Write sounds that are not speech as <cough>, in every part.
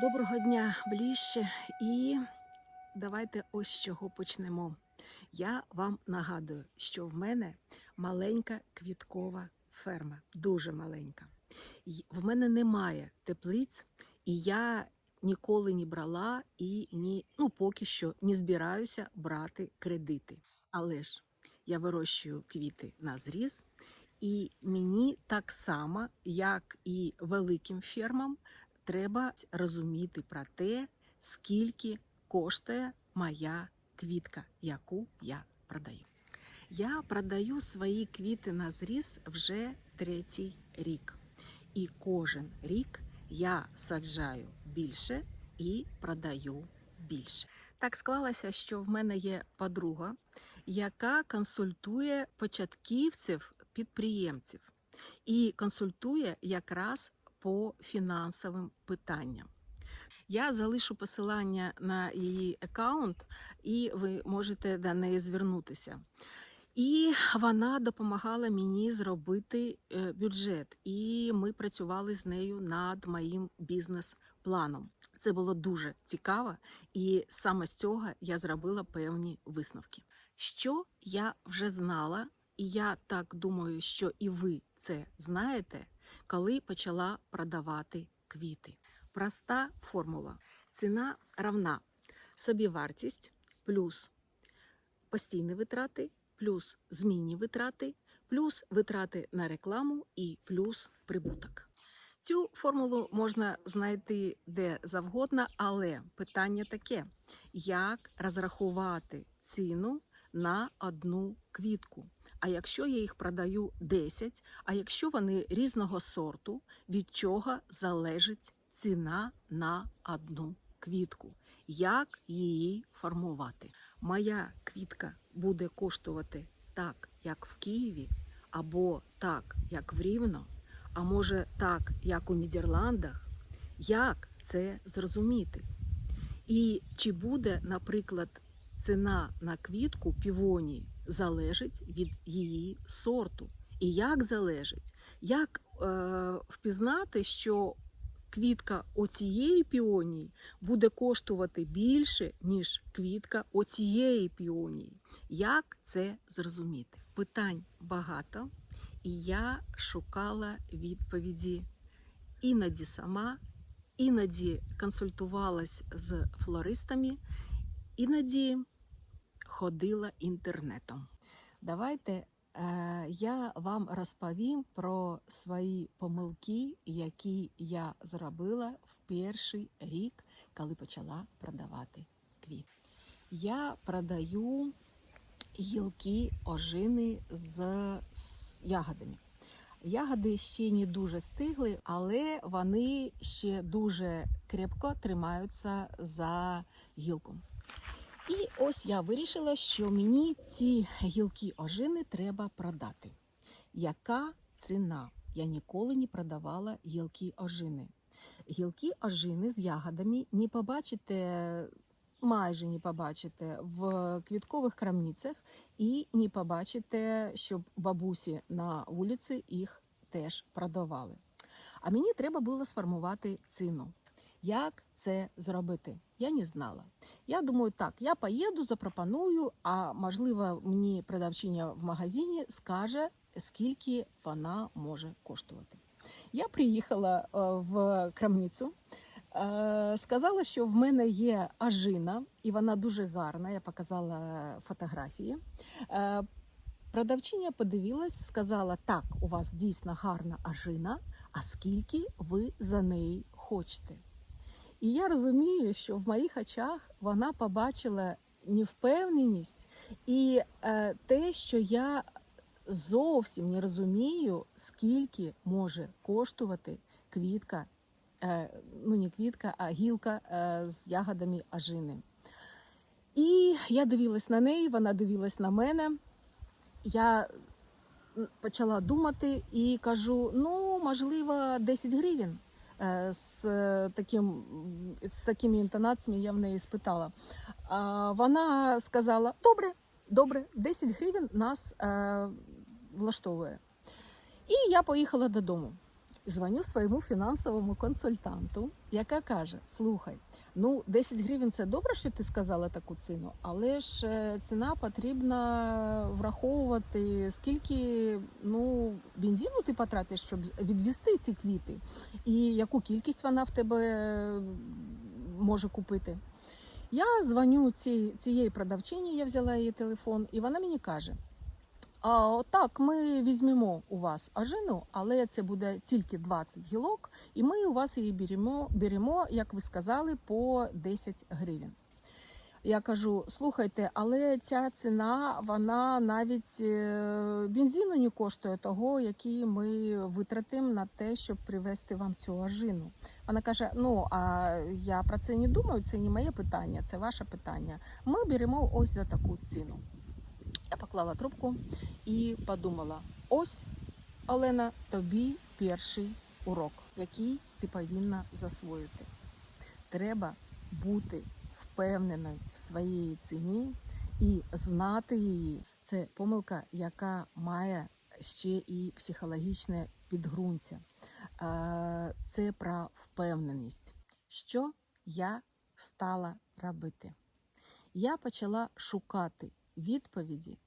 Доброго дня ближче. І давайте ось з чого почнемо. Я вам нагадую, що в мене маленька квіткова ферма, дуже маленька. В мене немає теплиць, і я ніколи не брала і ні, ну поки що не збираюся брати кредити. Але ж я вирощую квіти на зріз, і мені так само, як і великим фермам, треба розуміти про те, скільки коштує моя квітка, яку я продаю. Я продаю свої квіти на зріз вже третій рік. І кожен рік я саджаю більше і продаю більше. Так склалося, що в мене є подруга, яка консультує початківців підприємців і консультує якраз по фінансовим питанням. Я залишу посилання на її аккаунт, і ви можете до неї звернутися. І вона допомагала мені зробити е, бюджет, і ми працювали з нею над моїм бізнес-планом. Це було дуже цікаво, і саме з цього я зробила певні висновки. Що я вже знала, і я так думаю, що і ви це знаєте, коли почала продавати квіти. Проста формула: ціна равна собівартість плюс постійні витрати, плюс змінні витрати, плюс витрати на рекламу і плюс прибуток. Цю формулу можна знайти де завгодно, але питання таке: як розрахувати ціну на одну квітку? А якщо я їх продаю 10, а якщо вони різного сорту, від чого залежить ціна на одну квітку? Як її формувати? Моя квітка буде коштувати так, як в Києві, або так, як в Рівно, а може так, як у Нідерландах. Як це зрозуміти? І чи буде, наприклад, ціна на квітку півонії залежить від її сорту? І як залежить? Як е, впізнати, що квітка оцієї піонії буде коштувати більше, ніж квітка оцієї піонії? Як це зрозуміти? Питань багато, і я шукала відповіді іноді сама, іноді консультувалась з флористами, іноді ходила інтернетом. Давайте е, я вам розповім про свої помилки, які я зробила в перший рік, коли почала продавати квіт. Я продаю гілки ожини з с- ягодами. Ягоди ще не дуже стигли, але вони ще дуже крепко тримаються за гілку. І ось я вирішила, що мені ці гілки ожини треба продати. Яка ціна? Я ніколи не продавала гілки ожини. Гілки ожини з ягодами не побачите, майже не побачите в квіткових крамницях і не побачите, щоб бабусі на вулиці їх теж продавали. А мені треба було сформувати ціну. Як це зробити? Я не знала. Я думаю, так, я поїду, запропоную, а можливо, мені продавчиня в магазині скаже, скільки вона може коштувати. Я приїхала е, в крамницю, е, сказала, що в мене є ажина, і вона дуже гарна. Я показала фотографії. Е, Продавчиня подивилась, сказала: так, у вас дійсно гарна ажина, а скільки ви за неї хочете? І я розумію, що в моїх очах вона побачила невпевненість і е, те, що я зовсім не розумію, скільки може коштувати квітка, е, ну не квітка, а гілка е, з ягодами ажини. І я дивилась на неї, вона дивилась на мене. Я почала думати і кажу: ну, можливо, 10 гривень. Е, З, е, таким, з такими інтонаціями я в неї спитала. Вона сказала: добре, добре, 10 гривень нас е, влаштовує. І я поїхала додому. Дзвоню своєму фінансовому консультанту, яка каже: Слухай, ну 10 гривень це добре, що ти сказала таку ціну, але ж е, ціна потрібна враховувати, скільки ну, бензину ти потратиш, щоб відвести ці квіти, і яку кількість вона в тебе е, може купити. Я дзвоню цій, цієї продавчині, я взяла її телефон, і вона мені каже: а так, ми візьмемо у вас ажину, але це буде тільки 20 гілок, і ми у вас її беремо, беремо, як ви сказали, по 10 гривень. Я кажу: слухайте, але ця ціна, вона навіть е, бензину не коштує того, який ми витратимо на те, щоб привезти вам цю ажину. Вона каже: Ну а я про це не думаю, це не моє питання, це ваше питання. Ми беремо ось за таку ціну. Я поклала трубку і подумала: ось, Олена, тобі перший урок, який ти повинна засвоїти. Треба бути впевненою в своїй ціні і знати її. Це помилка, яка має ще і психологічне підґрунтя. Це про впевненість. Що я стала робити? Я почала шукати відповіді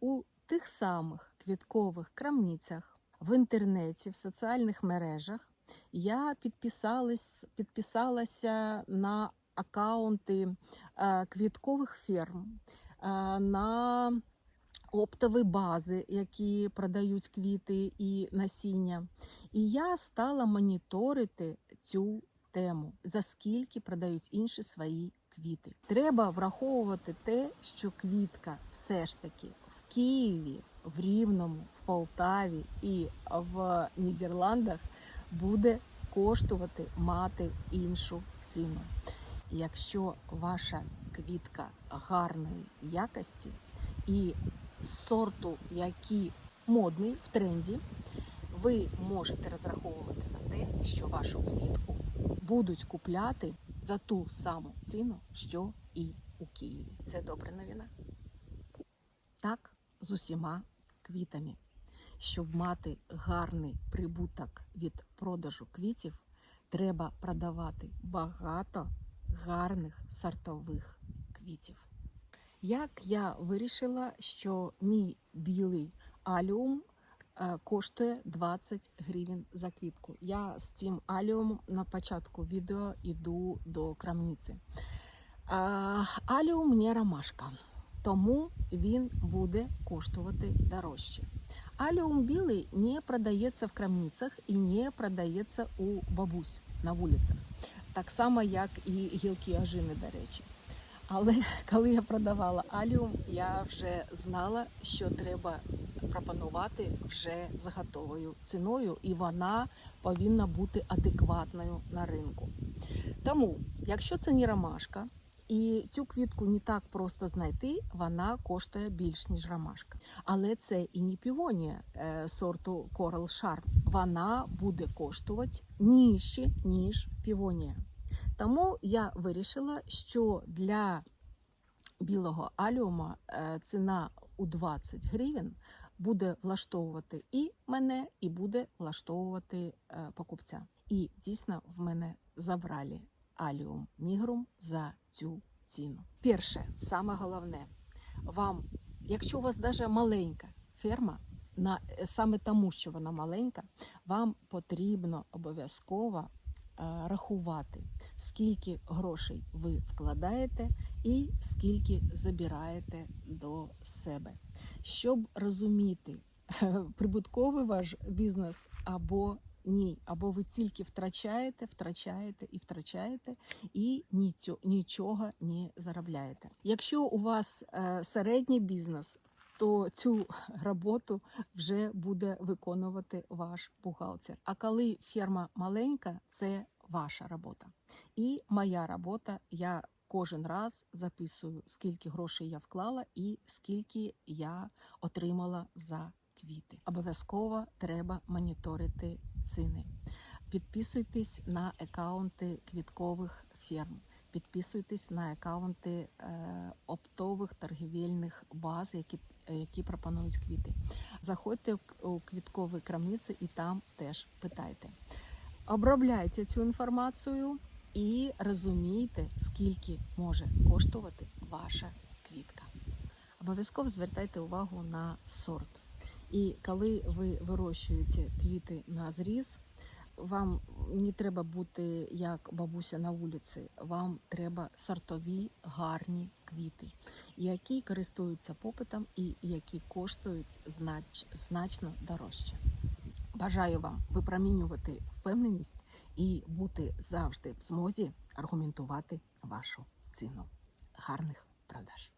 у тих самих квіткових крамницях, в інтернеті, в соціальних мережах. Я підписалась, підписалася на акаунти е, квіткових ферм, е, на оптові бази, які продають квіти і насіння. І я стала моніторити цю тему, за скільки продають інші свої квіти. Треба враховувати те, що квітка все ж таки в Києві, в Рівному, в Полтаві і в Нідерландах буде коштувати мати іншу ціну. Якщо ваша квітка гарної якості і сорту, який модний в тренді, ви можете розраховувати на те, що вашу квітку будуть купляти за ту саму ціну, що і у Києві. Це добра новина. Так, з усіма квітами. Щоб мати гарний прибуток від продажу квітів, треба продавати багато гарних сортових квітів. Як я вирішила, що мій білий аліум коштує 20 гривень за квітку. Я з цим аліумом на початку відео йду до крамниці. Аліум не ромашка, тому він буде коштувати дорожче. Аліум білий не продається в крамницях і не продається у бабусь на вулицях. Так само, як і гілки ажини, до речі. Але <laughs> коли я продавала аліум, я вже знала, що треба пропонувати вже за готовою ціною, і вона повинна бути адекватною на ринку. Тому, якщо це не ромашка, і цю квітку не так просто знайти, вона коштує більш ніж ромашка. Але це і не півонія е, сорту Coral Charm. Вона буде коштувати нижче, ніж півонія. Тому я вирішила, що для білого аліума е, ціна у 20 гривень буде влаштовувати і мене, і буде влаштовувати е, покупця. І дійсно в мене забрали аліум нігрум за цю ціну. Перше, саме головне, вам, якщо у вас навіть маленька ферма, на саме тому, що вона маленька, вам потрібно обов'язково рахувати, скільки грошей ви вкладаєте і скільки забираєте до себе, щоб розуміти, прибутковий ваш бізнес або ні, або ви тільки втрачаєте, втрачаєте і втрачаєте, і нічого не заробляєте. Якщо у вас е, середній бізнес, то цю роботу вже буде виконувати ваш бухгалтер. А коли ферма маленька, це ваша робота. І моя робота, я кожен раз записую, скільки грошей я вклала і скільки я отримала за квіти. Обов'язково треба моніторити ціни. Підписуйтесь на акаунти квіткових ферм. Підписуйтесь на акаунти е, оптових торгівельних баз, які які пропонують квіти. Заходьте у квіткові крамниці і там теж питайте. Обробляйте цю інформацію і розумійте, скільки може коштувати ваша квітка. Обов'язково звертайте увагу на сорт. І коли ви вирощуєте квіти на зріз, вам не треба бути як бабуся на вулиці, вам треба сортові гарні квіти, які користуються попитом і які коштують знач, значно дорожче. Бажаю вам випромінювати впевненість і бути завжди в змозі аргументувати вашу ціну. Гарних продаж!